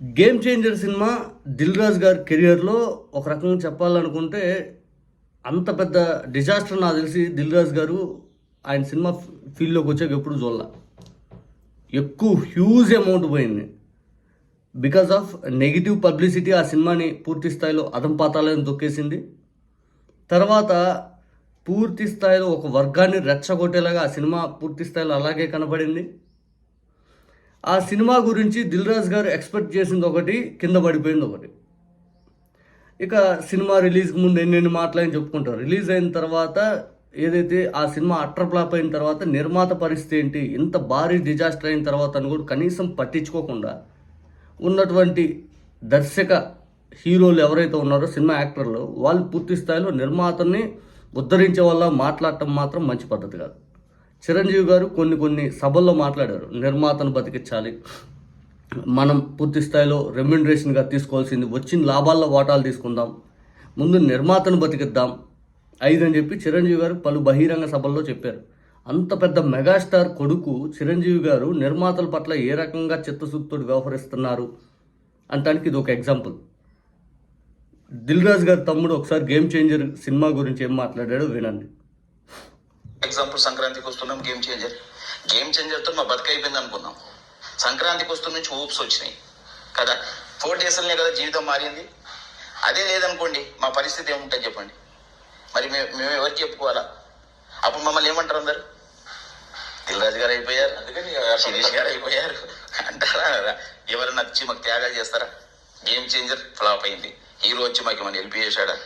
Game changer cinema Dil Raju గారి కెరియర్లో ఒక రకంగా చెప్పాలనుకుంటే అంత పెద్ద డిజాస్టర్ నాకు తెలిసి దిల్ రాజు గారు ఆయన సినిమా ఫీల్డ్లోకి వచ్చాక ఎప్పుడు చూడాల. ఎక్కువ హ్యూజ్ అమౌంట్ పోయింది. బికాస్ ఆఫ్ నెగిటివ్ పబ్లిసిటీ ఆ సినిమాని పూర్తి స్థాయిలో అదంపాతాలను తొక్కేసింది. తర్వాత పూర్తి స్థాయిలో ఒక వర్గాన్ని రెచ్చగొట్టేలాగా ఆ సినిమా పూర్తి స్థాయిలో అలాగే కనబడింది ఆ సినిమా గురించి దిల్ రాజ్ గారు ఎక్స్పెక్ట్ చేసింది ఒకటి కింద పడిపోయింది ఒకటి. ఇక సినిమా రిలీజ్కి ముందు ఎన్నెన్ని మాటలని చెప్పుకుంటారు. రిలీజ్ అయిన తర్వాత ఏదైతే ఆ సినిమా అట్టర్ ఫ్లాప్ అయిన తర్వాత నిర్మాత పరిస్థితి ఏంటి ఇంత భారీ డిజాస్టర్ అయిన తర్వాత అని కూడా కనీసం పట్టించుకోకుండా ఉన్నటువంటి దర్శక హీరోలు ఎవరైతే ఉన్నారో సినిమా యాక్టర్లు వాళ్ళు పూర్తి స్థాయిలో నిర్మాతని ఉద్ధరించే వల్ల మాట్లాడటం మాత్రం మంచి పద్ధతి కాదు. చిరంజీవి గారు కొన్ని కొన్ని సభల్లో మాట్లాడారు. నిర్మాతను బతికించాలి. మనం పూర్తి స్థాయిలో రెమ్యునరేషన్గా తీసుకోవాల్సింది వచ్చిన లాభాల్లో వాటాలు తీసుకుందాం. ముందు నిర్మాతను బతికిద్దాం. ఐదు అని చెప్పి చిరంజీవి గారు పలు బహిరంగ సభల్లో చెప్పారు. అంత పెద్ద మెగాస్టార్ కొడుకు చిరంజీవి గారు నిర్మాతల పట్ల ఏ రకంగా చిత్తశుద్ధుడు వ్యవహరిస్తున్నారు? అంటానికి ఇది ఒక ఎగ్జాంపుల్. దిల్ రాజు గారి తమ్ముడు ఒకసారి గేమ్ చేంజర్ సినిమా గురించి ఏం మాట్లాడాడో వినండి. ఎగ్జాంపుల్ సంక్రాంతికి వస్తున్నాం గేమ్ చేంజర్. గేమ్ చేంజర్తో మా బతుక అయిపోయింది అనుకున్నాం. సంక్రాంతికి వస్తున్న నుంచి ఊప్స్ వచ్చినాయి. కదా? ఫోర్ డేస్లనే కదా జీవితం మారింది. అదే లేదనుకోండి మా పరిస్థితి ఏముంటుంది చెప్పండి. మరి మేము మేము ఎవరికి చెప్పుకోవాలా? అప్పుడు మమ్మల్ని ఏమంటారు అందరు? దిల్రాజు గారు అయిపోయారు. అందుకని శిరీష్ గారు అయిపోయారు. అంటారా? ఎవరైనా వచ్చి మాకు త్యాగాలు చేస్తారా? గేమ్ చేంజర్ ఫ్లాప్ అయింది. హీరో వచ్చి మాకు ఏమైనా హెల్ప్ చేశాడా?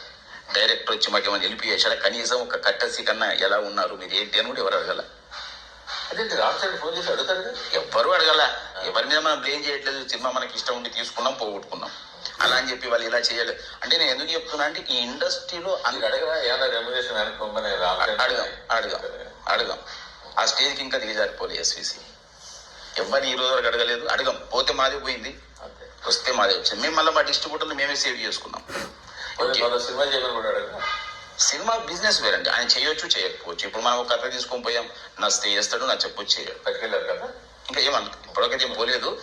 డైరెక్టర్ వచ్చి మాకు ఏమైనా హెల్ప్ చేశాడా కనీసం ఒక కట్టసి కన్నా ఎలా ఉన్నారు? మీరు ఏంటి అని కూడా ఎవరు అడగల? అదేంటి రామ్ చరణ్ ఫోన్ చేసి అడుగుతారు ఎవ్వరు అడగల. ఎవరి మీద మనం బ్లేమ్ చేయట్లేదు. సినిమా మనకి ఇష్టం ఉండి తీసుకున్నాం పోగొట్టుకున్నాం. అలా అని చెప్పి వాళ్ళు ఇలా చేయలేదు అంటే నేను ఎందుకు చెప్తున్నా అంటే ఈ ఇండస్ట్రీలో అడగరా? అడగాం అడగాం అడగాం. ఆ స్టేజ్కి ఇంకా దిగజారిపోలే ఎస్విసి ఎవరిని ఈ రోజు వరకు అడగలేదు. అడగాం. పోతే మాదే పోయింది. వస్తే మాదే వచ్చింది. మేము మళ్ళీ మా డిస్ట్రిబ్యూటర్లు మేమే సేవ్ చేసుకున్నాం. సినిమా చేయమని సినిమా బిజినెస్ వేరండి. ఆయన చేయొచ్చు చేయకపోవచ్చు. ఇప్పుడు మనం ఒక కథ తీసుకొని పోయాం. నచ్చితే చేస్తాడు నా చెప్పొచ్చు చేయడు. పట్టుకెళ్ళారు కదా? ఇంకా ఏమను ఇప్పటికైతే ఏం పోలేదు.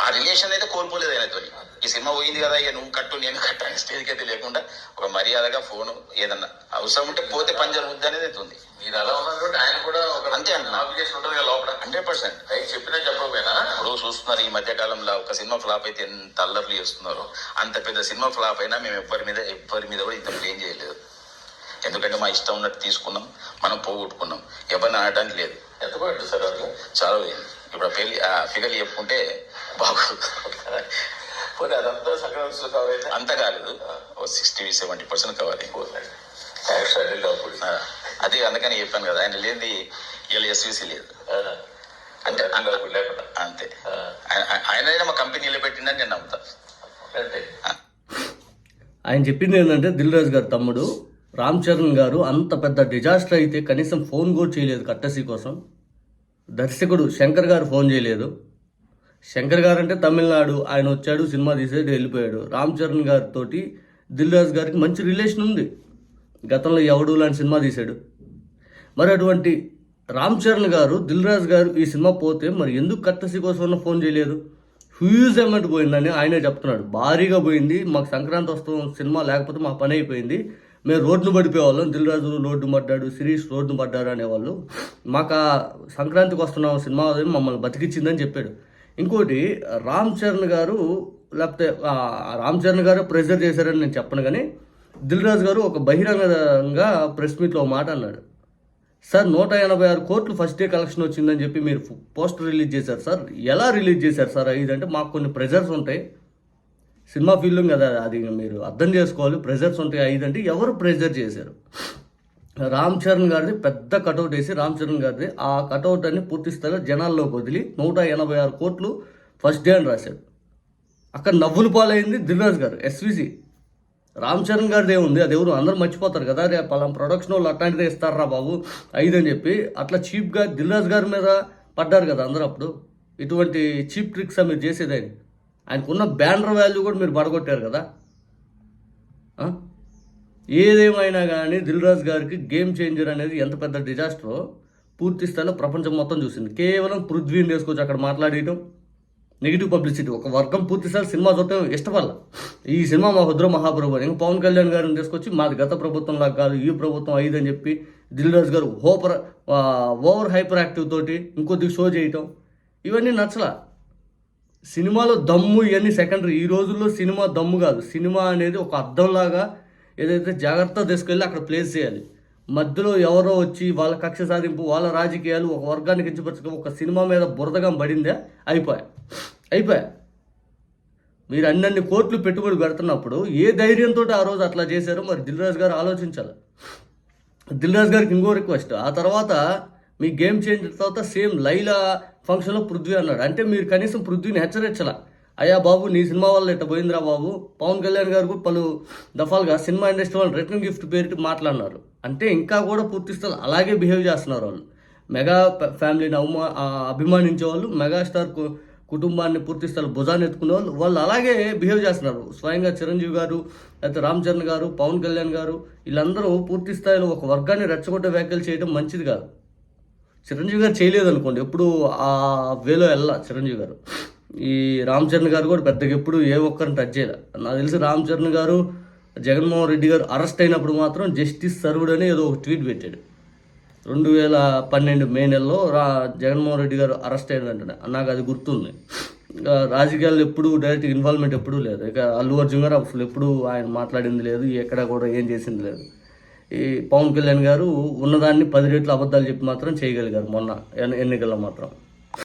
ఆ రిలేషన్ అయితే కోల్పోలేదు ఆయనతో. ఈ సినిమా పోయింది కదా ఇక నువ్వు కట్టు నేను కట్టు అనే స్టేజ్కి అయితే లేకుండా ఒక మర్యాదగా ఫోన్ ఏదన్నా అవసరం ఉంటే పోతే పంజర్ వద్దు అనేది అయితే ఉంది. మీరు అలా కాబట్టి ఆయన కూడా అంతే. అప్లికేషన్ ఉంటుంది కదా లోపల. Hundred percent. పైకి చెప్పినా చెప్పకపోయినా చూస్తున్నారు. ఈ మధ్య కాలంలో ఒక సినిమా ఫ్లాప్ అయితే ఎంత అల్లర్లు చేస్తున్నారు అంత పెద్ద సినిమా ఫ్లాప్ అయినా మేము ఎవ్వరి మీద ఎవ్వరి మీద కూడా ఇంత బ్లేమ్ చేయలేదు. ఎందుకంటే మా ఇష్టం ఉన్నట్టు తీసుకున్నాం మనం పోగొట్టుకున్నాం. ఎవరిని ఆడడానికి లేదు. ఎంత పడుతుంది సార్ వాళ్ళు చాలా పోయింది. ఇప్పుడు పెళ్ళి ఆ ఫిగర్ చెప్పుకుంటే బాగోదు. పోనీ అదంతా సంక్రాంతి కవర్ అయితే అంత కాలేదు. ఓ సిక్స్టీ సెవెంటీ పర్సెంట్ కవర్ ఆ, అదే అందుకని చెప్పాను కదా ఆయన లేనిది ఇలా ఎస్విసి లేదు. అంటే అంతే. ఆయన- మా కంపెనీ నిలబెట్టిందని నేను నమ్ముతా. అంటే ఆయన చెప్పింది ఏంటంటే దిల్ రాజు గారి తమ్ముడు రామ్ చరణ్ గారు అంత పెద్ద డిజాస్టర్ అయితే కనీసం ఫోన్ కూడా చేయలేదు కట్టసి కోసం. దర్శకుడు శంకర్ గారు ఫోన్ చేయలేదు. శంకర్ గారు అంటే తమిళనాడు ఆయన వచ్చాడు సినిమా తీసేది వెళ్ళిపోయాడు. రామ్ చరణ్ గారితో దిల్ రాజు గారికి మంచి రిలేషన్ ఉంది. గతంలో ఎవడు లాంటి సినిమా తీశాడు. మరి అటువంటి రామ్ చరణ్ గారు దిల్ రాజు గారు ఈ సినిమా పోతే మరి ఎందుకు కత్తసి కోసం ఫోన్ చేయలేదు? హ్యూజ్ అమౌంట్ పోయిందని ఆయనే చెప్తున్నాడు. భారీగా పోయింది. మాకు సంక్రాంతి వస్తున్న సినిమా లేకపోతే మా పని అయిపోయింది. మేము రోడ్డును పడిపోయేవాళ్ళం. దిల్ రాజు రోడ్డు పడ్డాడు శిరీష్ రోడ్డును పడ్డారు అనేవాళ్ళు. మాకు ఆ సంక్రాంతికి వస్తున్న సినిమా మమ్మల్ని బతికిచ్చిందని చెప్పాడు. ఇంకోటి రామ్ చరణ్ గారు లేకపోతే రామ్ చరణ్ గారు ప్రెజర్ చేశారని నేను చెప్పను కానీ దిల్ రాజు గారు ఒక బహిరంగంగా ప్రెస్ మీట్లో మాట అన్నాడు. సార్ నూట ఎనభై ఆరు కోట్లు ఫస్ట్ డే కలెక్షన్ వచ్చిందని చెప్పి మీరు పోస్టర్ రిలీజ్ చేశారు సార్. ఎలా రిలీజ్ చేశారు సార్? ఇదంటే మాకు కొన్ని ప్రెజర్స్ ఉంటాయి. సినిమా ఫీల్డ్ కదా అది మీరు అర్థం చేసుకోవాలి. ప్రెజర్స్ ఉంటాయి. ఐదు అంటే ఎవరు ప్రెజర్ చేశారు? రామ్ చరణ్ గారిది పెద్ద కటౌట్ వేసి రామ్ చరణ్ గారిది ఆ కటౌట్ అని పూర్తి స్థాయిలో జనాల్లోకి వదిలి నూట ఎనభై ఆరు కోట్లు ఫస్ట్ డే అని రాశాడు అక్కడ నవ్వులు పాలైంది దిల్రాజ్ గారు ఎస్విసి రామ్ చరణ్ గారిదే ఉంది అది ఎవరు? అందరూ మర్చిపోతారు కదా రే పలాం ప్రొడక్షన్ వాళ్ళు అట్లాంటిదే ఇస్తారా బాబు? ఐదు అని చెప్పి అట్లా చీప్గా దిల్రాజ్ గారి మీద పడ్డారు కదా అందరూ అప్పుడు. ఇటువంటి చీప్ ట్రిక్స్ మీరు చేసేదని ఆయనకున్న బ్యానర్ వాల్యూ కూడా మీరు పడగొట్టారు కదా. ఏదేమైనా కానీ దిల్రాజ్ గారికి గేమ్ చేంజర్ అనేది ఎంత పెద్ద డిజాస్టరో పూర్తి స్థాయిలో ప్రపంచం మొత్తం చూసింది. కేవలం పృథ్వీని వేసుకోవచ్చు అక్కడ మాట్లాడేయటం నెగిటివ్ పబ్లిసిటీ ఒక వర్గం పూర్తిసారి సినిమా చూడటం ఇష్టపడాల. ఈ సినిమా మా హుద్ర మహాప్రభు అని పవన్ కళ్యాణ్ గారిని తీసుకొచ్చి మాది గత ప్రభుత్వం లాగా కాదు ఈ ప్రభుత్వం ఐదు అని చెప్పి దిల్రాజ్ గారు హోపర్ ఓవర్ హైపర్ యాక్టివ్ తోటి ఇంకొద్ది షో చేయటం ఇవన్నీ నచ్చల. సినిమాలో దమ్ము ఇవన్నీ సెకండరీ. ఈ రోజుల్లో సినిమా దమ్ము కాదు. సినిమా అనేది ఒక అర్థంలాగా ఏదైతే జాగ్రత్త తీసుకెళ్ళి అక్కడ ప్లేస్ చేయాలి. మధ్యలో ఎవరో వచ్చి వాళ్ళ కక్ష సాధింపు వాళ్ళ రాజకీయాలు ఒక వర్గానికి కించపరచక ఒక సినిమా మీద బురదగా పడిందే అయిపోయా. అయిపోయా. మీరు అన్నన్ని కోట్లు పెట్టుబడి పెడుతున్నప్పుడు ఏ ధైర్యంతో ఆ రోజు అట్లా చేశారో మరి దిల్రాజ్ గారు ఆలోచించాలి. దిల్ రాజు గారికి ఇంకో రిక్వెస్ట్. ఆ తర్వాత మీ గేమ్ చేంజ్ తర్వాత సేమ్ లైలా ఫంక్షన్లో పృథ్వీ అన్నాడు. అంటే మీరు కనీసం పృథ్వీని హెచ్చరించాల. అయ్యా బాబు నీ సినిమా వల్ల ఇట్ట పోయిందిరా బాబు. పవన్ కళ్యాణ్ గారు కూడా పలు దఫాలుగా సినిమా ఇండస్ట్రీ వాళ్ళు రిటర్న్ గిఫ్ట్ పేరుకి మాట్లాడినారు. అంటే ఇంకా కూడా పూర్తి స్థాయి అలాగే బిహేవ్ చేస్తున్నారు వాళ్ళు. మెగా ఫ్యామిలీని అవమా అభిమానించే వాళ్ళు మెగాస్టార్ కుటుంబాన్ని పూర్తి స్థాయి భుజాన్ని ఎత్తుకునే వాళ్ళు వాళ్ళు అలాగే బిహేవ్ చేస్తున్నారు. స్వయంగా చిరంజీవి గారు లేకపోతే రామ్ చరణ్ గారు పవన్ కళ్యాణ్ గారు వీళ్ళందరూ పూర్తి స్థాయిలో ఒక వర్గాన్ని రెచ్చగొట్టే వ్యాఖ్యలు చేయడం మంచిది కాదు. చిరంజీవి గారు చేయలేదు అనుకోండి ఎప్పుడు ఆ వేలో వెళ్ళ చిరంజీవి గారు. ఈ రామ్ చరణ్ గారు కూడా పెద్దగా ఎప్పుడు ఏ ఒక్కరిని టచ్ చేయలే. నాకు తెలిసి రామ్ చరణ్ గారు జగన్మోహన్ రెడ్డి గారు అరెస్ట్ అయినప్పుడు మాత్రం జస్టిస్ సర్వ్డ్ అని ఏదో ఒక ట్వీట్ పెట్టాడు. రెండు వేల పన్నెండు మే నెలలో రా జగన్మోహన్ రెడ్డి గారు అరెస్ట్ అయ్యారంటే నాకు అది గుర్తుంది. రాజకీయాల్లో ఎప్పుడు డైరెక్ట్ ఇన్వాల్వ్మెంట్ ఎప్పుడూ లేదు. ఇక అల్లు అర్జున్ గారు అసలు ఎప్పుడు ఆయన మాట్లాడింది లేదు ఎక్కడ కూడా ఏం చేసింది లేదు. ఈ పవన్ కళ్యాణ్ గారు ఉన్నదాన్ని పది రేట్లు అబద్ధాలు చెప్పి మాత్రం చేయగలిగారు మొన్న ఎన్నికల్లో మాత్రం.